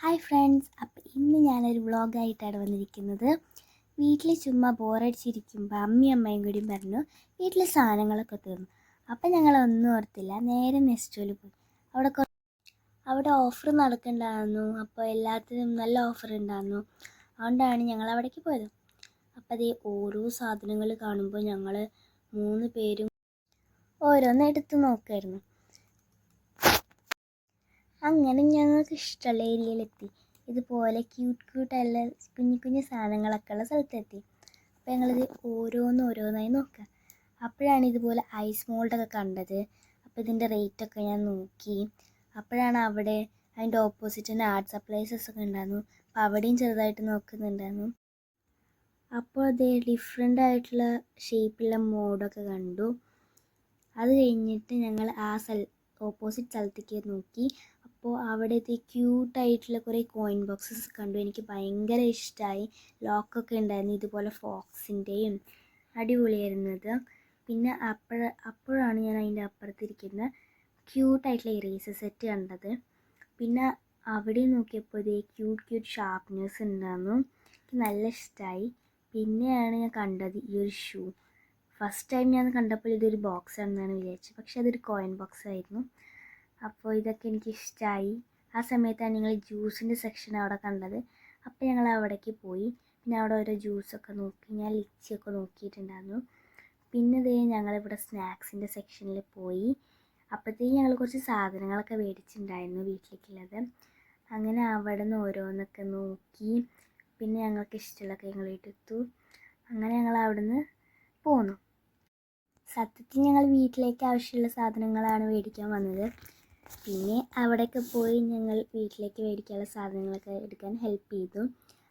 Hi friends അപ്പോൾ ഇന്ന് ഞാനൊരു വ്ളോഗായിട്ടാണ് വന്നിരിക്കുന്നത്. വീട്ടിൽ ചുമ്മാ ബോറടിച്ചിരിക്കുമ്പോൾ അമ്മയും അമ്മയും കൂടി പറഞ്ഞു വീട്ടിൽ സാധനങ്ങളൊക്കെ തീർന്നു. അപ്പം ഞങ്ങൾ ഒന്നും ഓർത്തില്ല. നേരെ നെസ്റ്റോയിൽ പോയി. അവിടെ അവിടെ ഓഫർ നടക്കണ്ടായിരുന്നു. അപ്പോൾ എല്ലാത്തിനും നല്ല ഓഫർ ഉണ്ടായിരുന്നു. അതുകൊണ്ടാണ് ഞങ്ങൾ അവിടേക്ക് പോയത്. അപ്പോൾ അതേ ഓരോ സാധനങ്ങൾ കാണുമ്പോൾ ഞങ്ങൾ മൂന്ന് പേരും ഓരോന്ന് എടുത്ത് നോക്കായിരുന്നു. അങ്ങനെ ഞങ്ങൾക്ക് ഇഷ്ടമുള്ള ഏരിയയിലെത്തി ഇതുപോലെ ക്യൂട്ട് ക്യൂട്ടായുള്ള കുഞ്ഞു കുഞ്ഞു സാധനങ്ങളൊക്കെ ഉള്ള സ്ഥലത്തെത്തി. അപ്പോൾ ഞങ്ങളിത് ഓരോന്ന് ഓരോന്നായി നോക്കുക അപ്പോഴാണ് ഇതുപോലെ ഐസ് മോൾഡൊക്കെ കണ്ടത്. അപ്പോൾ ഇതിന്റെ റേറ്റൊക്കെ ഞാൻ നോക്കി. അപ്പോഴാണ് അവിടെ അതിന്റെ ഓപ്പോസിറ്റ് തന്നെ ആർട്ട് സപ്ലൈസസ് ഒക്കെ ഉണ്ടായിരുന്നു. അപ്പോൾ അവിടെയും ചെറുതായിട്ട് നോക്കുന്നുണ്ടായിരുന്നു. അപ്പോൾ അതേ ഡിഫറെന്റ് ആയിട്ടുള്ള ഷേപ്പിലുള്ള മോഡൊക്കെ കണ്ടു. അത് കഴിഞ്ഞിട്ട് ഞങ്ങൾ ആ സ്ഥല ഓപ്പോസിറ്റ് സ്ഥലത്തേക്ക് നോക്കി. അപ്പോൾ അവിടുത്തെ ക്യൂട്ടായിട്ടുള്ള കുറേ കോയിൻ ബോക്സസ് കണ്ടു. എനിക്ക് ഭയങ്കര ഇഷ്ടമായി ലോക്കൊക്കെ ഉണ്ടായിരുന്നു. ഇതുപോലെ ഫോക്സിന്റെയും അടിപൊളിയായിരുന്നത് പിന്നെ അപ്പോഴ അപ്പോഴാണ് ഞാൻ അതിന്റെ അപ്പുറത്തിരിക്കുന്ന ക്യൂട്ടായിട്ടുള്ള ഇറേസർ സെറ്റ് കണ്ടത്. പിന്നെ അവിടെ നോക്കിയപ്പോൾ ഇതേ ക്യൂട്ട് ക്യൂട്ട് ഷാർപ്പ്നേഴ്സ് ഉണ്ടായിരുന്നു. എനിക്ക് നല്ല ഇഷ്ടമായി പിന്നെയാണ് ഞാൻ കണ്ടത് ഈ ഒരു ഷൂ ഫസ്റ്റ് ടൈം ഞാൻ കണ്ടപ്പോൾ ഇതൊരു ബോക്സ് ആണെന്നാണ് വിചാരിച്ചത്. പക്ഷേ അതൊരു കോയിൻ ബോക്സ് ആയിരുന്നു. അപ്പോൾ ഇതൊക്കെ എനിക്ക് ഇഷ്ടമായി ആ സമയത്താണ് ഞങ്ങൾ ജ്യൂസിന്റെ സെക്ഷൻ അവിടെ കണ്ടത്. അപ്പോൾ ഞങ്ങൾ അവിടേക്ക് പോയി. പിന്നെ അവിടെ ഓരോ ജ്യൂസൊക്കെ നോക്കി. ഞാൻ ലിച്ചിയൊക്കെ നോക്കിയിട്ടുണ്ടായിരുന്നു. പിന്നെ ഇതേ ഞങ്ങളിവിടെ സ്നാക്സിന്റെ സെക്ഷനിൽ പോയി. അപ്പോഴത്തേക്കും ഞങ്ങൾ കുറച്ച് സാധനങ്ങളൊക്കെ മേടിച്ചിട്ടുണ്ടായിരുന്നു വീട്ടിലേക്കുള്ളത്. അങ്ങനെ അവിടെ നിന്ന് ഓരോന്നൊക്കെ നോക്കി. പിന്നെ ഞങ്ങൾക്ക് ഇഷ്ടമുള്ളതൊക്കെ ഞങ്ങൾ എടുത്തു. അങ്ങനെ ഞങ്ങൾ അവിടുന്ന് പോന്നു. സത്യത്തിൽ ഞങ്ങൾ വീട്ടിലേക്ക് ആവശ്യമുള്ള സാധനങ്ങളാണ് മേടിക്കാൻ വന്നത്. പിന്നെ അവിടെയൊക്കെ പോയി ഞങ്ങൾ വീട്ടിലേക്ക് മേടിക്കാനുള്ള സാധനങ്ങളൊക്കെ എടുക്കാൻ ഹെൽപ്പ് ചെയ്തു.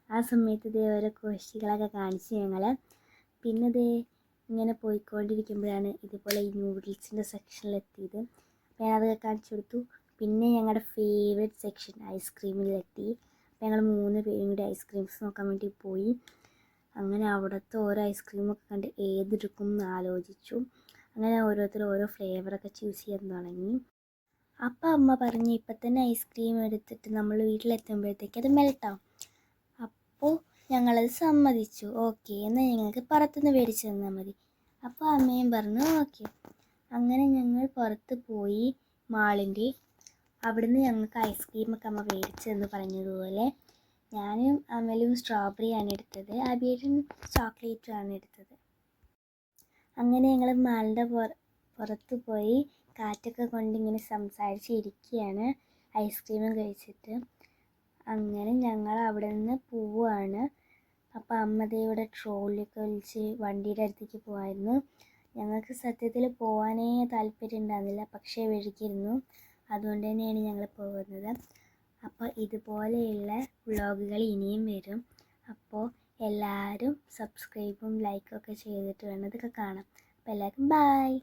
ആ സമയത്ത് ഇതേ ഓരോ കോശികളൊക്കെ കാണിച്ചു ഞങ്ങൾ. പിന്നെ ഇതേ ഇങ്ങനെ പോയിക്കൊണ്ടിരിക്കുമ്പോഴാണ് ഇതുപോലെ ഈ നൂഡിൽസിന്റെ സെക്ഷനിലെത്തിയത് അപ്പോൾ ഞാനതൊക്കെ കാണിച്ചു കൊടുത്തു. പിന്നെ ഞങ്ങളുടെ ഫേവറേറ്റ് സെക്ഷൻ ഐസ്ക്രീമിലെത്തി അപ്പോൾ ഞങ്ങൾ മൂന്ന് പേരും കൂടി ഐസ്ക്രീംസ് നോക്കാൻ വേണ്ടി പോയി. അങ്ങനെ അവിടുത്തെ ഓരോ ഐസ്ക്രീമൊക്കെ കണ്ട് ഏതെടുക്കും എന്ന് ആലോചിച്ചു. അങ്ങനെ ഓരോരുത്തർ ഓരോ ഫ്ലേവറൊക്കെ ചൂസ് ചെയ്യാൻ തുടങ്ങി. അപ്പം അമ്മ പറഞ്ഞു ഇപ്പം തന്നെ ഐസ്ക്രീം എടുത്തിട്ട് നമ്മൾ വീട്ടിലെത്തുമ്പോഴത്തേക്ക് അത് മെൽട്ടാവും അപ്പോൾ ഞങ്ങളത് സമ്മതിച്ചു. ഓക്കെ എന്നാൽ ഞങ്ങൾക്ക് പുറത്തുനിന്ന് മേടിച്ച് തന്നാൽ മതി. അപ്പോൾ അമ്മയും പറഞ്ഞു ഓക്കെ അങ്ങനെ ഞങ്ങൾ പുറത്ത് പോയി മാളിന്റെ അവിടുന്ന് ഞങ്ങൾക്ക് ഐസ്ക്രീമൊക്കെ അമ്മ മേടിച്ചെന്ന് പറഞ്ഞതുപോലെ. ഞാനും അമലും സ്ട്രോബെറിയാണ് എടുത്തത്. അബിയേട്ടൻ ചോക്ലേറ്റുമാണ് എടുത്തത്. അങ്ങനെ ഞങ്ങൾ മാളിന്റെ പുറ പുറത്ത് പോയി കാറ്റൊക്കെ കൊണ്ട് ഇങ്ങനെ സംസാരിച്ചിരിക്കുകയാണ് ഐസ്ക്രീമും കഴിച്ചിട്ട്. അങ്ങനെ ഞങ്ങൾ അവിടെ നിന്ന് പോവുകയാണ് അപ്പോൾ അമ്മതേ ഇവിടെ ട്രോളിയൊക്കെ വിളിച്ച് വണ്ടിയുടെ അടുത്തേക്ക് പോകായിരുന്നു ഞങ്ങൾക്ക് സത്യത്തിൽ പോകാനേ താല്പര്യം ഉണ്ടായിരുന്നില്ല. പക്ഷേ വഴുകിയിരുന്നു. അതുകൊണ്ട് തന്നെയാണ് ഞങ്ങൾ പോകുന്നത്. അപ്പോൾ ഇതുപോലെയുള്ള വ്ളോഗുകൾ ഇനിയും വരും. അപ്പോൾ എല്ലാവരും സബ്സ്ക്രൈബും ലൈക്കും ഒക്കെ ചെയ്തിട്ട് വേണം. ഇതൊക്കെ കാണാം. അപ്പോൾ എല്ലാവർക്കും ബായ്